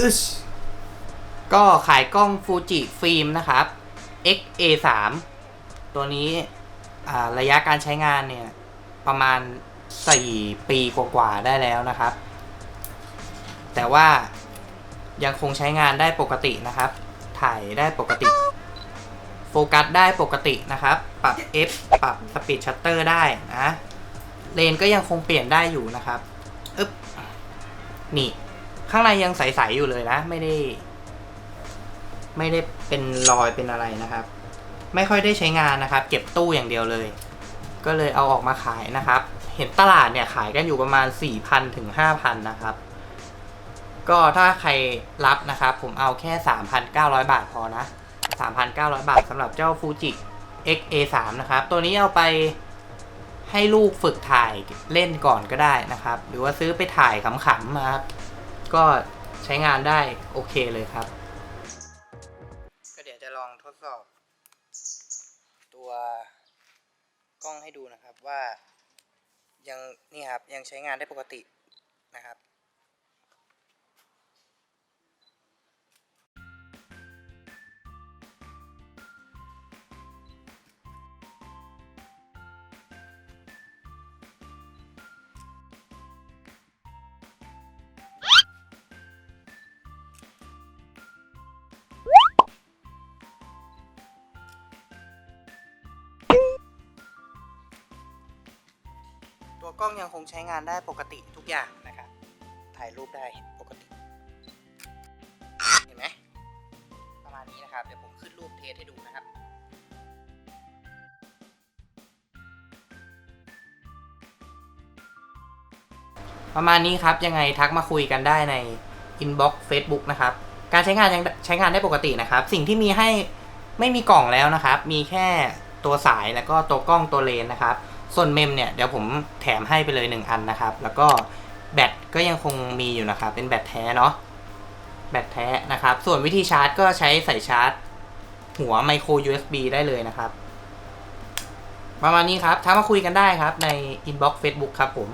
อึชก็ขายกล้องฟูจิฟิล์มนะครับ XA3 ตัวนี้ระยะการใช้งานเนี่ย ประมาณ 4 ปีกว่าๆได้แล้วนะครับ แต่ว่ายังคงใช้งานได้ปกตินะครับ ถ่ายได้ปกติ โฟกัสได้ปกตินะครับ ปรับ F ปรับสปีดชัตเตอร์ได้นะ เลนก็ยังคงเปลี่ยนได้อยู่นะครับ อึ๊บ นี่ ข้างในยังใสๆอยู่เลยนะ ไม่ได้ ไม่ได้เป็นรอยเป็นอะไรนะครับ ไม่ค่อยได้ใช้งานนะครับ เก็บตู้อย่างเดียวเลย ก็เลยเอาออกมาขายนะครับ เห็นตลาดเนี่ยขายกันอยู่ประมาณ 4,000ถึง5,000 นะครับ ก็ถ้าใครรับนะครับ ผมเอาแค่ 3,900 บาทพอนะ 3,900 บาทสำหรับเจ้า Fuji XA3 นะครับ ตัวนี้เอาไปให้ลูกฝึกถ่ายเล่นก่อนก็ได้นะครับ หรือว่าซื้อไปถ่ายขำๆมาครับ ก็ใช้งานได้โอเคเลยครับ ก็เดี๋ยวจะลองทดสอบ ตัวกล้องให้ดูนะครับว่ายังนี่ครับยังใช้งานได้ปกตินะครับ กล้องยังคงใช้งานได้ปกติทุกอย่างนะครับ ถ่ายรูปได้ปกติ เห็นไหมประมาณนี้นะครับ เดี๋ยวผมขึ้นรูปเทสให้ดูนะครับประมาณนี้ครับ ยังไงทักมาคุยกันได้ใน inbox Facebook นะครับ การใช้งานยังใช้งานได้ปกตินะครับ สิ่งที่มีให้ไม่มีกล่องแล้วนะครับ มีแค่ ตัวสายแล้วก็ตัวกล้องตัวเลนนะครับ ส่วนเมมเนี่ยเดี๋ยวผมแถมให้ไปเลย 1 อันนะครับ แล้วก็แบตก็ยังคงมีอยู่นะครับ เป็นแบตแท้เนาะแบตแท้นะครับ ส่วนวิธีชาร์จก็ใช้ใส่ชาร์จ หัวไมโคร USB ได้เลยนะครับ ประมาณนี้ครับทักมาคุยกันได้ครับใน inbox Facebook ครับผม